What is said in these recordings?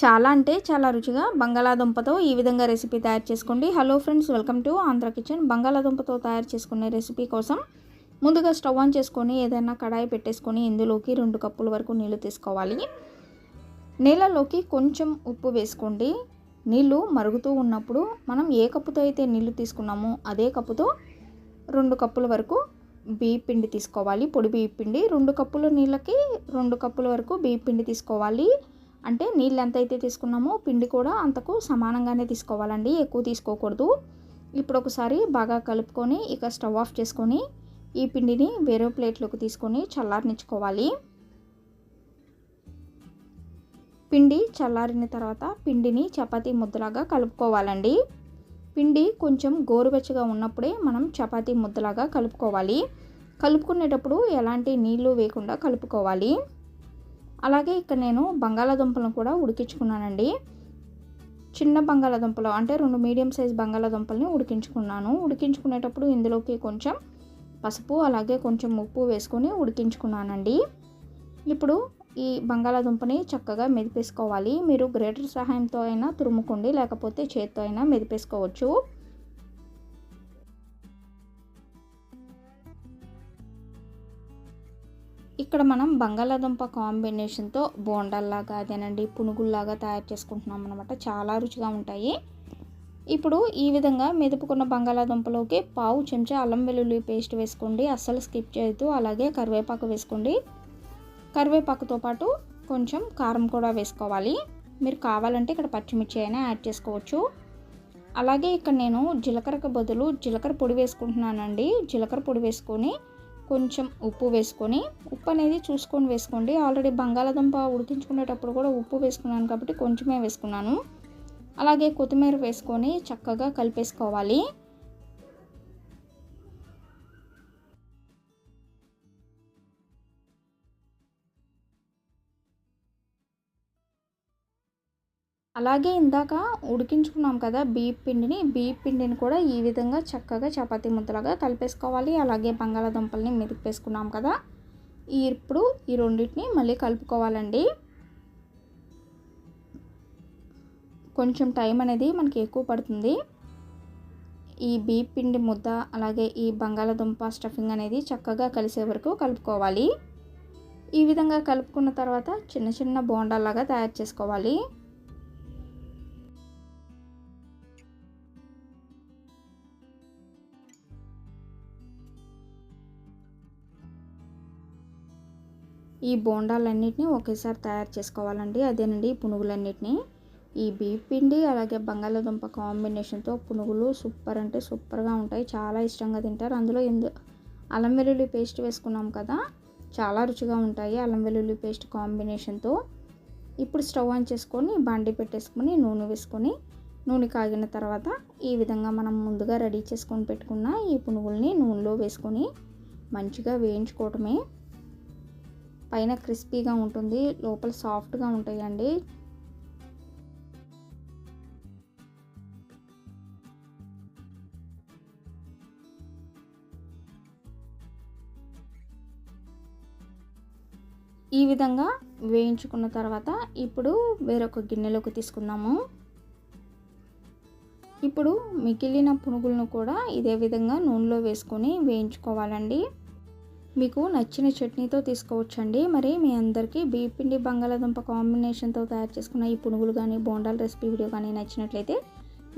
చాలా అంటే చాలా రుచిగా బంగాళాదుంపతో ఈ విధంగా రెసిపీ తయారు చేసుకోండి. Hello friends welcome to Andhra kitchen బంగాళాదుంపతో తయారు చేసుకునే రెసిపీ కోసం ముందుగా స్టవ్ ఆన్ చేసుకొని ఏదైనా కడాయి పెట్టేసుకొని ఇందులోకి రెండు కప్పుల వరకు నీళ్ళు తీసుకోవాలి. నీళ్ళలోకి కొంచెం ఉప్పు వేసుకోండి. నీళ్ళు మరుగుతూ ఉన్నప్పుడు మనం ఏ కప్పుతో అయితే నీళ్ళు తీసుకున్నామో అదే కప్పుతో రెండు కప్పుల వరకు బియ్య పిండి తీసుకోవాలి. పొడి బియ్య పిండి రెండు కప్పుల నీళ్ళకి రెండు కప్పుల వరకు బియ్య పిండి తీసుకోవాలి. అంటే నీళ్ళు ఎంత అయితే తీసుకున్నామో పిండి కూడా అంతకు సమానంగానే తీసుకోవాలండి ఎక్కువ తీసుకోకూడదు. ఇప్పుడు ఒకసారి బాగా కలుపుకొని ఇక స్టవ్ ఆఫ్ చేసుకొని ఈ పిండిని వేరే ప్లేట్లోకి తీసుకొని చల్లారనిచ్చుకోవాలి. పిండి చల్లారిన తర్వాత పిండిని చపాతీ ముద్దలాగా కలుపుకోవాలండి. పిండి కొంచెం గోరువెచ్చగా ఉన్నప్పుడే మనం చపాతీ ముద్దలాగా కలుపుకోవాలి. కలుపుకునేటప్పుడు ఎలాంటి నీళ్ళు వేయకుండా కలుపుకోవాలి. అలాగే ఇక్కడ నేను బంగాళాదుంపలను కూడా ఉడికించుకున్నానండి. చిన్న బంగాళాదుంపలు అంటే రెండు మీడియం సైజ్ బంగాళాదుంపల్ని ఉడికించుకున్నాను. ఉడికించుకునేటప్పుడు ఇందులోకి కొంచెం పసుపు అలాగే కొంచెం ఉప్పు వేసుకొని ఉడికించుకున్నానండి. ఇప్పుడు ఈ బంగాళాదుంపని చక్కగా మెదిపేసుకోవాలి. మీరు గ్రేటర్ సహాయంతో అయినా తురుముకోండి లేకపోతే చేత్తో అయినా మెదిపేసుకోవచ్చు. ఇక్కడ మనం బంగాళాదుంప కాంబినేషన్తో బోండాల్లాగా అదేనండి పునుగుల్లాగా తయారు చేసుకుంటున్నాం అనమాట చాలా రుచిగా ఉంటాయి. ఇప్పుడు ఈ విధంగా మెదుపుకున్న బంగాళాదుంపలోకి పావు చెంచా అల్లం వెల్లుల్లి పేస్ట్ వేసుకోండి. అస్సలు స్కిప్ చేయొద్దు. అలాగే కరివేపాకు వేసుకోండి. కరివేపాకుతో పాటు కొంచెం కారం కూడా వేసుకోవాలి. మీరు కావాలంటే ఇక్కడ పచ్చిమిర్చి అయినా యాడ్ చేసుకోవచ్చు. అలాగే ఇక్కడ నేను జీలకర్రకు బదులు జీలకర్ర పొడి వేసుకుంటున్నానండి. జీలకర్ర పొడి వేసుకొని కొంచెం ఉప్పు వేసుకొని ఉప్పు అనేది చూసుకొని వేసుకోండి. ఆల్రెడీ బంగాళాదుంప ఉడికించుకునేటప్పుడు కూడా ఉప్పు వేసుకున్నాను కాబట్టి కొంచెమే వేసుకున్నాను. అలాగే కొత్తిమీర వేసుకొని చక్కగా కలిపేసుకోవాలి. అలాగే ఇందాక ఉడికించుకున్నాం కదా బీప్ పిండిని బీప్ పిండిని కూడా ఈ విధంగా చక్కగా చపాతీ ముద్దలాగా కలిపేసుకోవాలి. అలాగే బంగాళాదుంపల్ని మెదిపేసుకున్నాం కదా. ఇప్పుడు ఈ రెండింటిని మళ్ళీ కలుపుకోవాలండి. కొంచెం టైం అనేది మనకి ఎక్కువ పడుతుంది. ఈ బీప్ పిండి ముద్ద అలాగే ఈ బంగాళాదుంప స్టఫింగ్ అనేది చక్కగా కలిసే వరకు కలుపుకోవాలి. ఈ విధంగా కలుపుకున్న తర్వాత చిన్న చిన్న బోండాలాగా తయారు చేసుకోవాలి. ఈ బోండాలన్నిటిని ఒకేసారి తయారు చేసుకోవాలండి. అదేనండి ఈ పునుగులన్నిటిని. ఈ బీప్ పిండి అలాగే బంగాళాదుంప కాంబినేషన్తో పునుగులు సూపర్ అంటే సూపర్గా ఉంటాయి. చాలా ఇష్టంగా తింటారు. అందులో ఎందు అల్లం వెల్లుల్లి పేస్ట్ వేసుకున్నాం కదా చాలా రుచిగా ఉంటాయి అల్లం వెల్లుల్లి పేస్ట్ కాంబినేషన్తో. ఇప్పుడు స్టవ్ ఆన్ చేసుకొని బండి పెట్టేసుకొని నూనె వేసుకొని నూనె కాగిన తర్వాత ఈ విధంగా మనం ముందుగా రెడీ చేసుకొని పెట్టుకున్న ఈ పునుగుల్ని నూనెలో వేసుకొని మంచిగా వేయించుకోవటమే. పైన క్రిస్పీగా ఉంటుంది లోపల సాఫ్ట్గా ఉంటాయండి. ఈ విధంగా వేయించుకున్న తర్వాత ఇప్పుడు వేరొక గిన్నెలోకి తీసుకున్నాము ఇప్పుడు మిగిలిన పునుగులను కూడా ఇదే విధంగా నూనెలో వేసుకొని వేయించుకోవాలండి. మీకు నచ్చిన చట్నీతో తీసుకోవచ్చండి. మరి మీ అందరికీ బీపిండి బంగాళాదుంప కాంబినేషన్తో తయారు చేసుకున్న ఈ పునుగులు కానీ బోండాల రెసిపీ వీడియో కానీ నచ్చినట్లయితే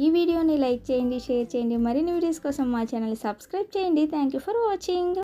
ఈ వీడియోని లైక్ చేయండి షేర్ చేయండి. మరిన్ని వీడియోస్ కోసం మా ఛానల్ని సబ్స్క్రైబ్ చేయండి. Thank you for watching.